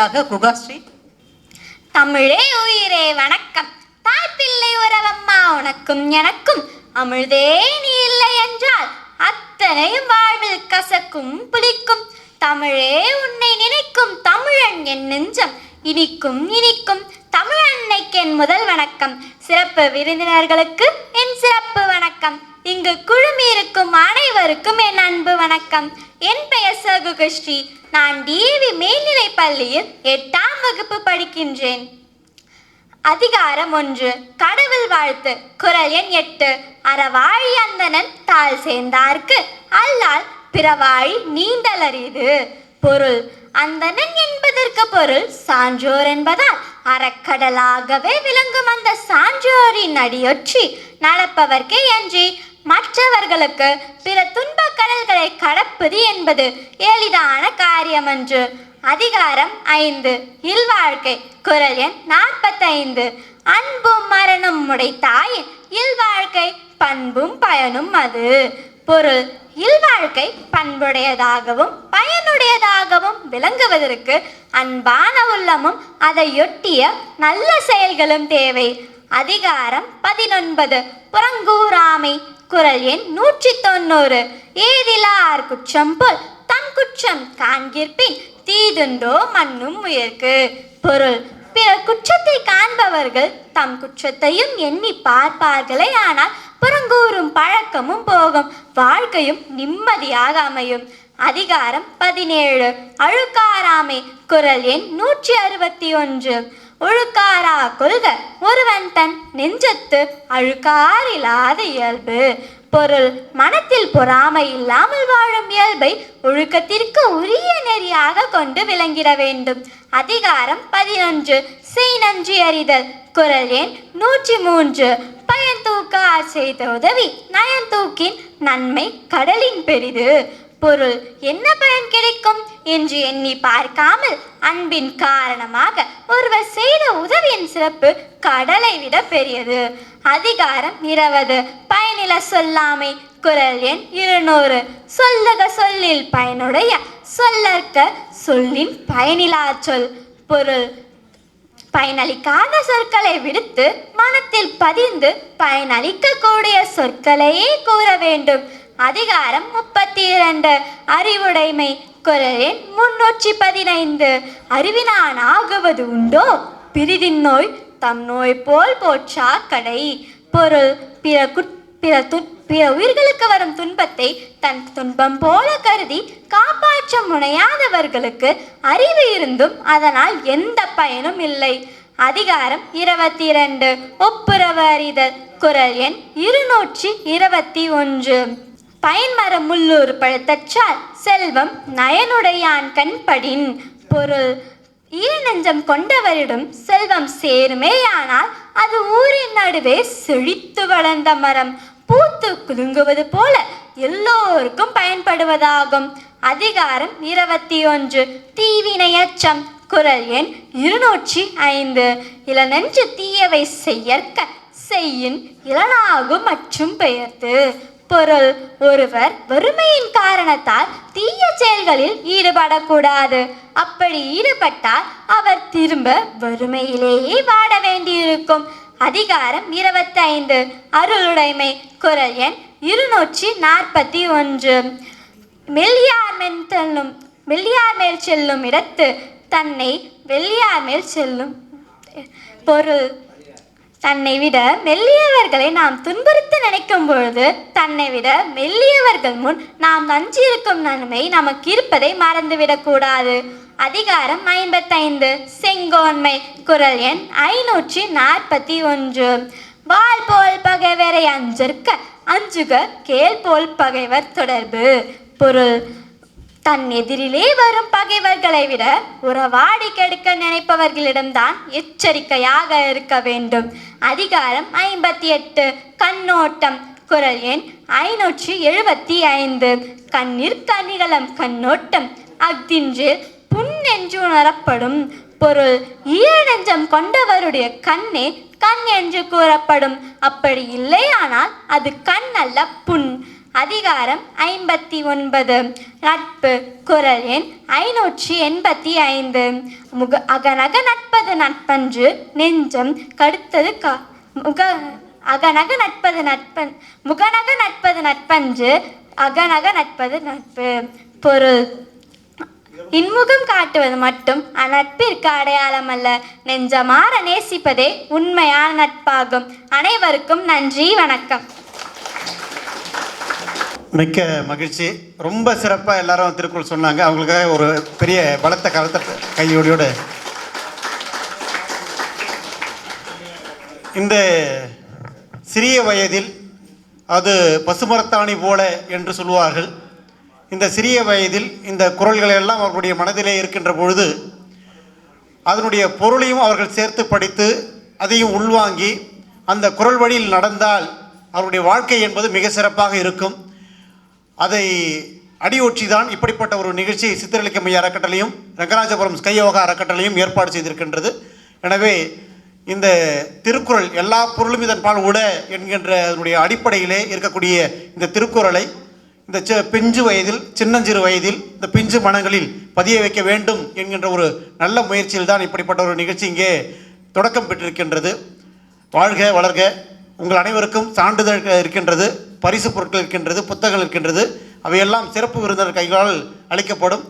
வழியாக குகாஸ்ரீ தமிழே உயிரே வணக்கம். தாய்ப்பிள்ளை உறவம்மா உனக்கும் எனக்கும் அமிழ்தே நீ இல்லை என்றால் அத்தனையும் வாழ்வில் கசக்கும் புளிக்கும். தமிழே உன்னை நினைக்கும் தமிழன் என் நெஞ்சம் இனிக்கும் இனிக்கும். தமிழன்னைக்கு என் முதல் வணக்கம். சிறப்பு விருந்தினர்களுக்கு என் சிறப்பு வணக்கம். இங்கு குழுமியிருக்கும் அனைவருக்கும் என் அன்பு வணக்கம். என் பெயர் சகுகஸ்ரீ. நான் டிஏவி மேல்நிலை பள்ளியில் எட்டாம் வகுப்பு படிக்கின்றேன். அதிகாரம் ஒன்று. கடவுள் வாழ்த்து. குரல் எண் எட்டு. அறவாழி அந்தணன் தாள் சேர்ந்தார்க்கு. அல்லால் பிறவாழி நீண்டலரிது பொருள். அந்தணன் என்பதற்கு பொருள் சான்றோர் என்பதால் அறக்கடலாகவே விளங்கும் அந்த சான்றோரின் அடியொற்றி. நடப்பவர்க்கே என்று மற்றவர்களுக்கு பிற துன்பக் கடல்களை கடப்பது என்பது எளிதான காரியமன்று. அதிகாரம் ஐந்து. இல்வாழ்க்கை. குரல் எண் நாற்பத்தைந்து. அன்பும் மரணம் உடைத்தாயின் இல்வாழ்க்கை பண்பும் பயனும் அது. பொருள். இல்வாழ்க்கை பண்புடையதாகவும் பயனுடையதாகவும் விளங்குவதற்கு அன்பான உள்ளமும் அதையொட்டிய நல்ல செயல்களும் தேவை. அதிகாரம் பதினொன்பது. புறங்கூறாமை. குரல் எண் நூற்றி தொண்ணூறு. ஏதிலார் குற்றம் போல் தம் குற்றம் காண்கிற்பின் தீதுண்டோ மண்ணும் உயர்க்கு. பொருள் பிற குற்றத்தை காண்பவர்கள் தம் குற்றத்தையும் எண்ணி பார்ப்பார்களே ஆனால் புறங்கூறும் பழக்கமும் போகும் வாழ்க்கையும் நிம்மதியாக அமையும். அதிகாரம் பதினேழு. அழுக்காராமை குரல் எண் நூற்றி அறுபத்தி ஒன்று. ஒழுக்காரா கொள்க. ஒருவன் தன் நெஞ்சத்து அழுக்காரில்லாத இயல்பு. பொருள் மனத்தில் பொறாமை இல்லாமல் வாழும் இயல்பை ஒழுக்கத்திற்கு உரிய நெறியாக கொண்டு விளங்கிட வேண்டும். அதிகாரம் பதினொன்று. செய் நன்றி அறிதல். குரல் எண் நூற்றி மூன்று. பயன் தூக்க செய்த உதவி. நயன் தூக்கின் நன்மை கடலின் பெரிது. பொருள் என்ன பயன் கிடைக்கும் என்று எண்ணி பார்க்காமல் அன்பின் காரணமாக ஒருவர் செய்த உதவியின் சிறப்பு கடலை விட பெரியது. அதிகாரம் இருபது. பயனில சொல்லாமை. குரல் எண் இருநூறு. சொல்லுக சொல்லில் பயனுடைய சொல்லற்க சொல்லின் பயனிலா சொல். பொருள். பயனளிக்காத சொற்களை விடுத்து மனத்தில் பதிந்து பயனளிக்கக்கூடிய சொற்களையே கூற வேண்டும். அதிகாரம் முப்பத்தி இரண்டு அறிவுடைமை குரல் எண் முன்னூற்றி பதினைந்து. அறிவினான் ஆகுவது உண்டோ? பிரிதின் நோய் தம் நோய் போல் போற்றா கடை. பொருள் பிற குட் பிற துட் பிற உயிர்களுக்கு வரும் துன்பத்தை தன் துன்பம் போல கருதி காப்பாற்ற முனையாதவர்களுக்கு அறிவு இருந்தும் அதனால் எந்த பயனும் இல்லை. அதிகாரம் இருபத்தி இரண்டு ஒப்புரவு அறிதல் குரல் எண் இருநூற்றி இருபத்தி ஒன்று. பயன்மரம் முள்ளூர் பழுத்தச்சால் செல்வம் நயனுடையான் கண்படின் பொருள். ஈரநெஞ்சம் கொண்டவரிடம் செல்வம் சேருமேயானால் அது ஊரின் நடுவே செழித்து வளர்ந்த மரம். பூத்து குலுங்குவது போல எல்லோருக்கும் பயன்படுவதாகும். அதிகாரம் இருபத்தி ஒன்று தீவினையச்சம். குரல் எண் இருநூற்றி ஐந்து. இளநெஞ்சு தீயவை செய்யற்க செய்யின் இளனாகும் மற்றும் பெயர்த்து. பொருள். ஒருவர் வறுமையின் காரணத்தால் தீய செயல்களில் ஈடுபடக்கூடாது. அப்படி ஈடுபட்டால் அவர் திரும்ப வறுமையிலேயே வாட வேண்டியிருக்கும். அதிகாரம் இருபத்தைந்து. அருளுடைமை. குரல் எண் இருநூற்றி நாற்பத்தி ஒன்று. மெல்லியார் செல்லும் மெல்லியார் மேல் செல்லும் இடத்து தன்னை வெள்ளியார் மேல் செல்லும் பொருள். தன்னை விட மெல்லியவர்களை நாம் துன்புறுத்த நினைக்கும் பொழுது தன்னை விட மெல்லியவர்கள் முன் நாம் நஞ்சிருக்கும் நன்மை நமக்கு இருப்பதை மறந்துவிடக்கூடாது அதிகாரம் ஐம்பத்தைந்து. செங்கோன்மை. குரல் எண் ஐநூற்றி நாற்பத்தி ஒன்று. வாள் போல் பகைவரை அஞ்சிருக்க அஞ்சுக கேள் போல் பகைவர் தொடர்பு. பொருள் தன் எதிரிலே வரும் பகைவர்களை விட உறவாடி கெடுக்க நினைப்பவர்களிடம்தான் எச்சரிக்கையாக இருக்க வேண்டும். அதிகாரம் ஐம்பத்தி எட்டு. கண்ணோட்டம். குரல் எண் ஐநூற்றி எழுபத்தி ஐந்து. கண்ணிற் கனிகளம் கண்ணோட்டம். அஃதின்று புண் என்று உணரப்படும் பொருள். ஈரநெஞ்சம் கொண்டவருடைய கண்ணே கண் என்று கூறப்படும். அப்படி இல்லையானால் அது கண் அல்ல புண். அதிகாரம் ஐம்பத்தி ஒன்பது. நட்பு குரல் எண் ஐநூற்றி எண்பத்தி ஐந்து. முக அகநக நட்பது நட்பன்று நெஞ்சம் கடுத்தது கா முக அகநக நட்பது நட்பன் முகநக நட்பது நட்பன்று அகநக நட்பது நட்பு. பொருள். இன்முகம் காட்டுவது மட்டும் அந்நட்பிற்கு அடையாளம் அல்ல நெஞ்சமாற நேசிப்பதே உண்மையான நட்பாகும். அனைவருக்கும் நன்றி வணக்கம். மிக்க மகிழ்ச்சி. ரொம்ப சிறப்பாக எல்லாரும் திருக்குறள் சொன்னாங்க. அவங்களுக்காக ஒரு பெரிய பலத்த கலத்த கையோடையோடு. இந்த சிறிய வயதில் அது பசுமரத்தாணி போல என்று சொல்லுவார்கள். இந்த சிறிய வயதில் இந்த குரல்கள் எல்லாம் அவர்களுடைய மனதிலே இருக்கின்ற பொழுது அதனுடைய பொருளையும் அவர்கள் சேர்த்து படித்து அதையும் உள்வாங்கி அந்த குறள் வழியில் நடந்தால் அவருடைய வாழ்க்கை என்பது மிக சிறப்பாக இருக்கும். அதை அடியொற்றி தான் இப்படிப்பட்ட ஒரு நிகழ்ச்சி சித்தரளிக்கமைய அறக்கட்டளையும் ரங்கராஜபுரம் ஸ்கையோகா அறக்கட்டளையும் ஏற்பாடு செய்திருக்கின்றது. எனவே இந்த திருக்குறள் எல்லா பொருளும் இதன் பால் உட என்கின்ற அதனுடைய அடிப்படையிலே இருக்கக்கூடிய இந்த திருக்குறளை இந்த சி- பிஞ்சு வயதில் சின்னஞ்சிறு வயதில் இந்த பிஞ்சு மனங்களில் பதிய வைக்க வேண்டும் என்கின்ற ஒரு நல்ல முயற்சியில் தான் இப்படிப்பட்ட ஒரு நிகழ்ச்சி இங்கே தொடக்கம் பெற்றிருக்கின்றது. வாழ்க வளர்க. உங்கள் அனைவருக்கும் சான்றிதழ் இருக்கின்றது. பரிசு பொருட்கள் இருக்கின்றது புத்தகங்கள் இருக்கின்றது அவையெல்லாம் சிறப்பு விருந்தினர் கைகளால் அளிக்கப்படும்.